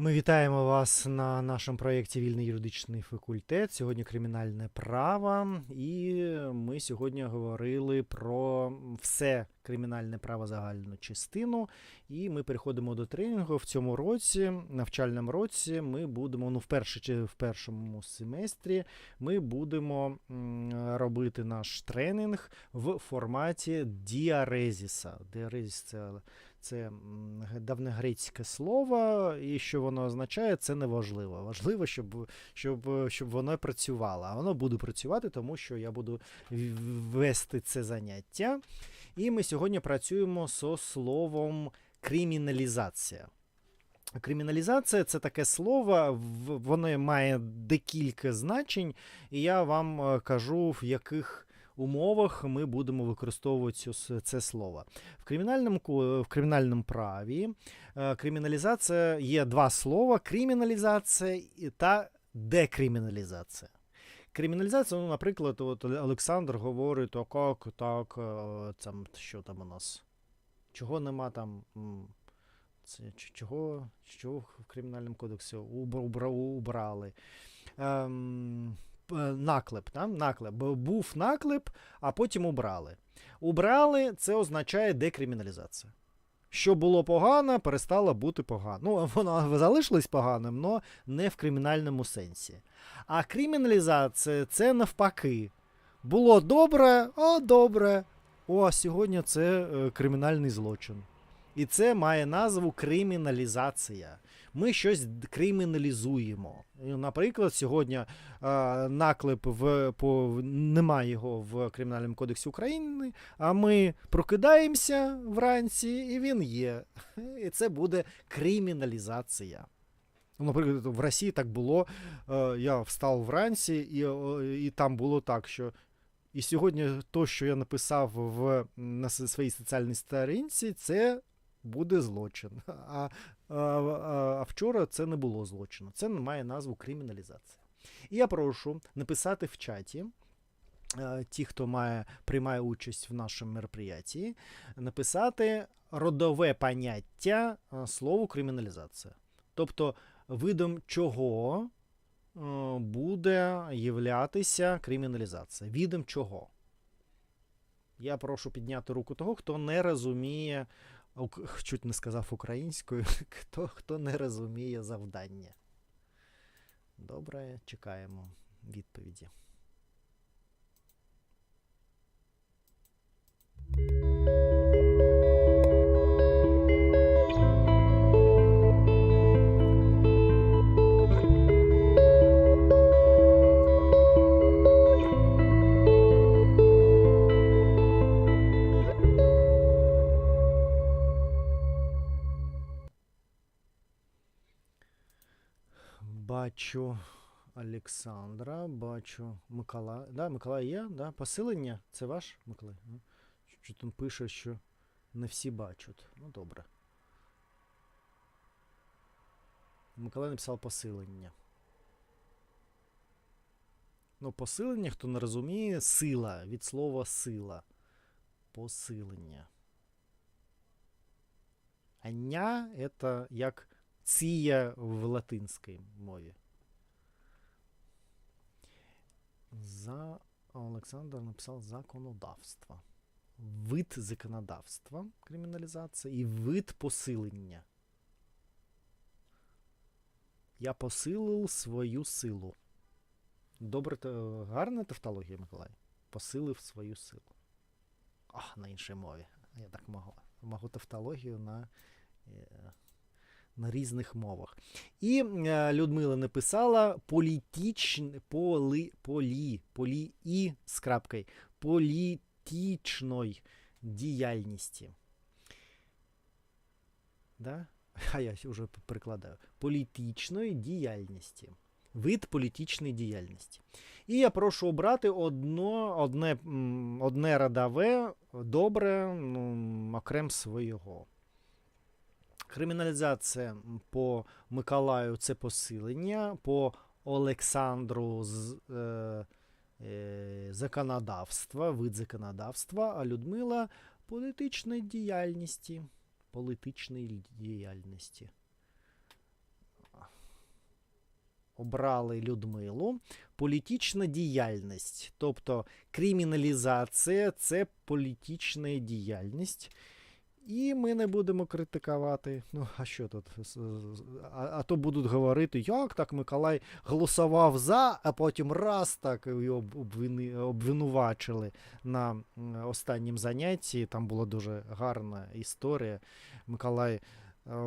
Ми вітаємо вас на нашому проєкті Вільний юридичний факультет. Сьогодні кримінальне право, і ми сьогодні говорили про все кримінальне право загальну частину. І ми переходимо до тренінгу. В цьому році, навчальному році, ми будемо, ну, в, перші, чи в першому семестрі, ми будемо робити наш тренінг в форматі діарезіса. Діарезіс це це давньогрецьке слово, і що воно означає, це не важливо. Важливо, щоб, щоб, щоб воно працювало. А воно буде працювати, тому що я буду вести це заняття. І ми сьогодні працюємо зі словом криміналізація. Криміналізація це таке слово, воно має декілька значень, і я вам е, кажу, в яких умовах ми будемо використовувати це слово. В кримінальному, в кримінальному праві е, криміналізація є два слова: криміналізація та декриміналізація. Криміналізація, ну, наприклад, от Олександр говорить, як так, е, там, що там у нас? Чого нема там? Це, чого, чого в кримінальному кодексі убра- убра- убрали? Ем, наклеп, там, наклеп. Був наклеп, а потім убрали. Убрали це означає декриміналізація. Що було погано, перестало бути погано. Ну, воно залишилось поганим, але не в кримінальному сенсі. А криміналізація це навпаки. Було добре, о, добре. О, а сьогодні це е, кримінальний злочин. І це має назву криміналізація. Ми щось криміналізуємо. Наприклад, сьогодні е, наклеп в, по, немає його в Кримінальному кодексі України, а ми прокидаємося вранці, і він є. І це буде криміналізація. Наприклад, в Росії так було. Е, Я встав вранці, і, і там було так, що. І сьогодні то, що я написав в, на своїй соціальній сторінці, це буде злочин. А, а, а, вчора це не було злочину. Це має назву криміналізація. І я прошу написати в чаті. е, Ті, хто має, приймає участь в нашому мероприятии, написати родове поняття е, слову криміналізація. Тобто, видом чого е, буде являтися криміналізація. Відом чого? Я прошу підняти руку того, хто не розуміє, чуть не сказав українською, хто, хто не розуміє завдання. Добре, чекаємо відповіді. Бачу Олександра, бачу Микола. Да, Миколай є? Да? Посилення? Це ваш Миколай? Ну, Що там пише, що не всі бачать. Ну, добре. Миколай написав посилення. Ну, посилення, хто не розуміє, сила від слова сила. Посилення. А ня це як ція в латинській мові. За Олександр написав законодавство. Вид законодавства, криміналізація, і вид посилення. Я посилив свою силу. Добре, гарна тавтологія, Миколай. Посилив свою силу. А, на іншій мові. Я так можу. Можу тавтологію на, е, на різних мовах. І е, Людмила написала політич... поли... полі... полі... і з крапкою політичної діяльності. Да? А я вже перекладаю. Політичної діяльності. Вид політичної діяльності. І я прошу обрати одно, одне, одне родове, добре, ну, окрем свого. Криміналізація по Миколаю це посилення, по Олександру з, е, е, законодавства, вид законодавства, а Людмила політичної діяльності. Політичної діяльності. обрали Людмилу. Політична діяльність, тобто криміналізація це політична діяльність. І ми не будемо критикувати. Ну, а що тут? А, а то будуть говорити, як так Миколай голосував за, а потім раз так його обвинувачили на останнім занятті. Там була дуже гарна історія. Миколай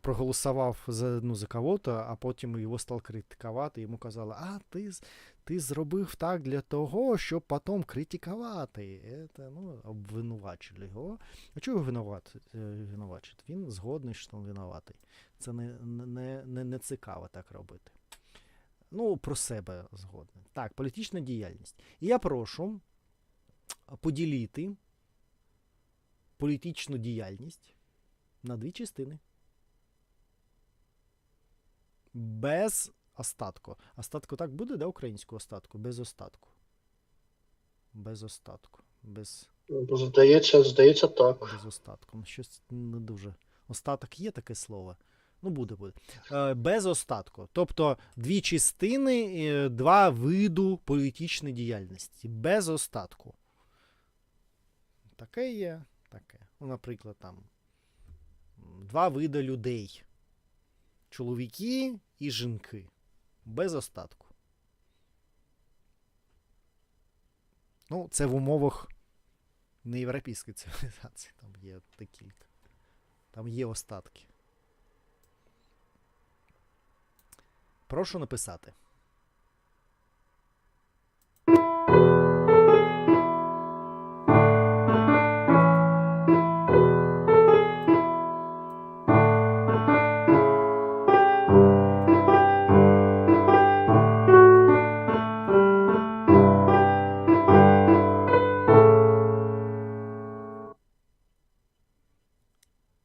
проголосував за, ну, за кого-то, а потім його став критикувати. Йому казали, а ти, ти зробив так для того, щоб потім критикувати. Це, ну, обвинувачили його. А чого винуват, е? Він згодний, що він винуватий. Це не, не, не, не цікаво так робити. Ну, про себе згодний. Так, політична діяльність. І я прошу поділити політичну діяльність на дві частини. Без остатку. Остатку так буде, да, українську остатку? Без остатку. Без остатку. Без, Здається, здається, так. без остатку. Ну, Щось не дуже. Остаток є таке слово. Ну, буде, буде. Е, без остатку. Тобто дві частини, е, два виду політичної діяльності. Без остатку. Таке є, таке. Ну, наприклад, там два види людей: чоловіки і жінки. Без остатку. Ну, це в умовах неєвропейської цивілізації. Там є декілька. Там є остатки. Прошу написати.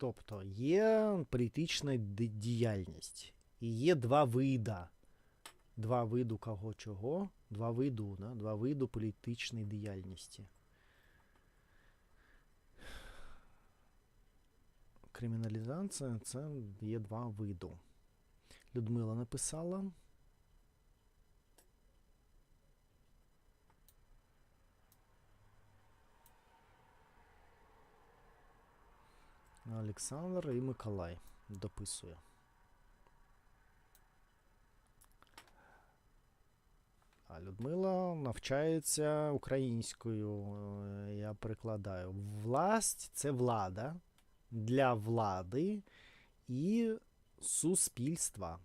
Тобто є політична діяльність. І є два вида. Два виду кого чого? Два виду, да? два виду політичної діяльності. Криміналізація це є два виду. Людмила написала. Олександр і Миколай дописує. А Людмила навчається українською. е, Я перекладаю. Власть це влада для влади і суспільства.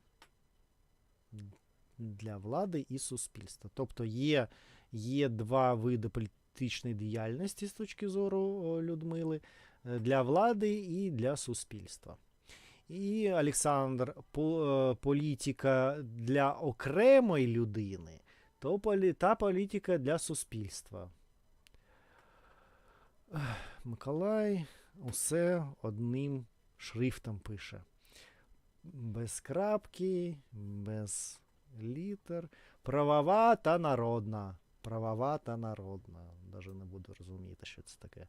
Для влади і суспільства. Тобто є, є два види політичної діяльності з точки зору Людмили е, для влади і для суспільства. І Олександр, е, політика для окремої людини, то полі, та політика для суспільства. Миколай усе одним шрифтом пише. Без крапки, без літер. Правова та народна. Правова та народна. Даже не буду розуміти, що це таке.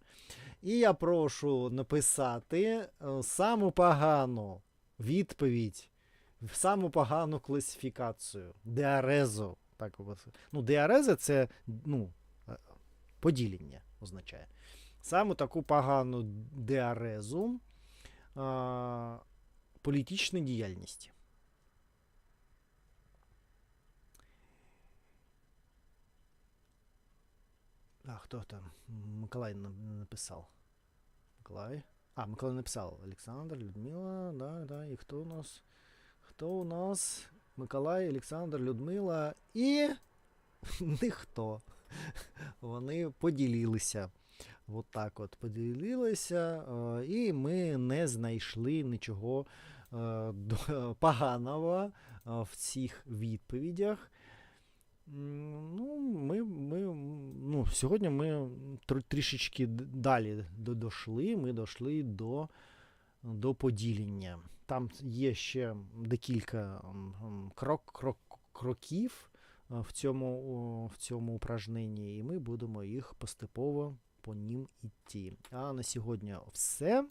І я прошу написати е, саму погану відповідь, саму погану класифікацію. Деарезу. Так, ну, деареза це ну, е, поділення означає. Саму таку погану деарезу а, політичної діяльності. А, хто там? Миколай написав. Миколай. А, Миколай написав. Олександр, Людмила, да, да. І хто у нас? Хто у нас? Миколай, Олександр, Людмила і ніхто. Вони поділилися. От так от поділилися, е, і ми не знайшли нічого е, поганого е, в цих відповідях. Ну, ми, ми, ну, сьогодні ми тр- трішечки далі до- дошли. Ми дошли до, до поділення. Там є ще декілька крок, крок, кроків е, в цьому, в цьому упражненні, і ми будемо їх поступово по ним іти. А на сьогодні все.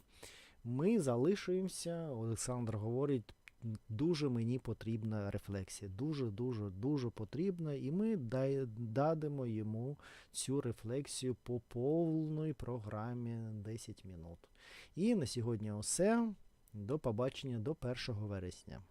Ми залишуємося. Олександр говорить дуже мені потрібна рефлексія. Дуже, дуже, потрібна. І ми дадимо йому цю рефлексію по повній програмі 10 минут. І на сьогодні все. До побачення до 1 вересня.